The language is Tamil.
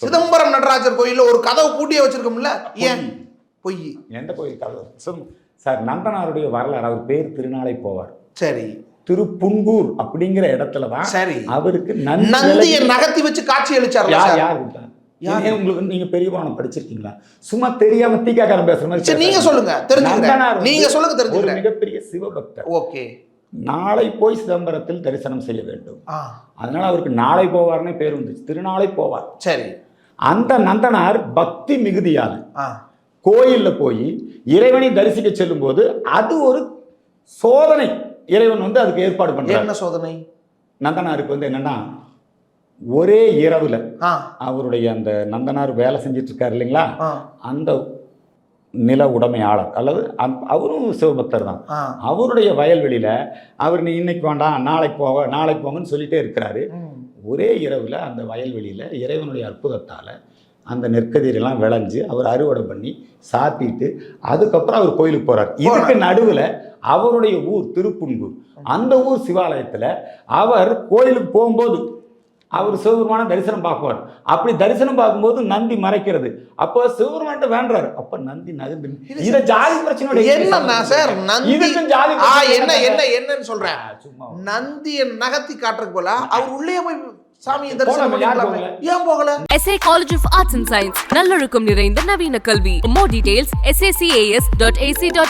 சிதம்பரம் நடராஜர் கோயில்ல ஒரு கதவு பூட்டியே வச்சிருக்கோம்ல? ஏன்? பொய். எந்த கோயில் கதை சொல்லுங்க. சார் நந்தனாருடைய வரலாறு அவர் பேர் திருநாளை போவார். சரி. திருப்புங்கூர் அப்படிங்கிற இடத்துல தான் சரி. அவருக்கு நந்தி நந்தியை நகர்த்தி வச்சு காட்சி அளிச்சார்ல யார் யார் உங்களுக்கு நீங்க பெரிய புராணம் படிச்சிருக்கீங்களா? சும்மா தெரியாம தீக்காக்காரன் பேசுற மாதிரி சரி நீங்க. சொல்லுங்க. தெரிஞ்சுக்கிறேன். நீங்க சொல்லுங்க தெரிஞ்சுக்கிறேன். மிகப்பெரிய சிவபக்தர். ஓகே. நாளை போய் சிதம்பரத்தில் தரிசனம் செய்ய வேண்டும். அதனால அவருக்கு நாளை போவார்னே பேர் வந்துச்சு. திருநாளை போவார். சரி. அந்த நந்தனார் பக்தி மிகுதியால் கோயில்ல போய் இறைவனை தரிசிக்க செல்லும்போது அது ஒரு சோதனை. இறைவன் வந்து அதுக்கு ஏற்பாடு பண்றார். என்ன சோதனை? நந்தனாருக்கு வந்து என்னன்னா ஒரே இரவுல அவருடைய அந்த நந்தனார் வேலை செஞ்சுட்டு இருக்காரு இல்லைங்களா? அந்த நில உடைமையாளர். அல்லது அந்த- அவரும் சிவபக்தர் தான் அவருடைய வயல்வெளியில அவர் நீ இன்னைக்கு வேண்டாம் நாளைக்கு போக நாளைக்கு போங்கன்னு சொல்லிட்டே இருக்கிறாரு. ஒரே இரவில் அந்த வயல்வெளியில் இறைவனுடைய அற்புதத்தால் அந்த நெற்கதிரெல்லாம் விளைஞ்சு அவர் அறுவடை பண்ணி சாத்திட்டு அதுக்கப்புறம் அவர் கோயிலுக்கு போறார். இதுக்கு நடுவில் அவருடைய ஊர் திருப்புன்கூர். அந்த ஊர் சிவாலயத்தில் அவர் கோயிலுக்கு போகும்போது அவர் சிவபெருமான தரிசனம் பார்க்குவார் அப்படி தரிசனம் பார்க்கும்போது நந்தி மறைக்கிறது. அப்போ சிவபெருமான்ட்ட வேண்டுறாரு. அப்ப நந்தி நகர்ந்து இத ஜாதி பிரச்சனை என்னன்னா சார்? நந்தி இதுக்கும் ஜாதி என்ன. என்ன? என்னன்னு சொல்றேன். நந்தியை நகர்த்தி காட்டுறதுக்கு போல அவர் உள்ளே போய் போகல? ஏன் போகல? SA College of Arts and Science நல்லொழுக்கம் நிறைந்த நவீன கல்வி. More details sacas.ac.in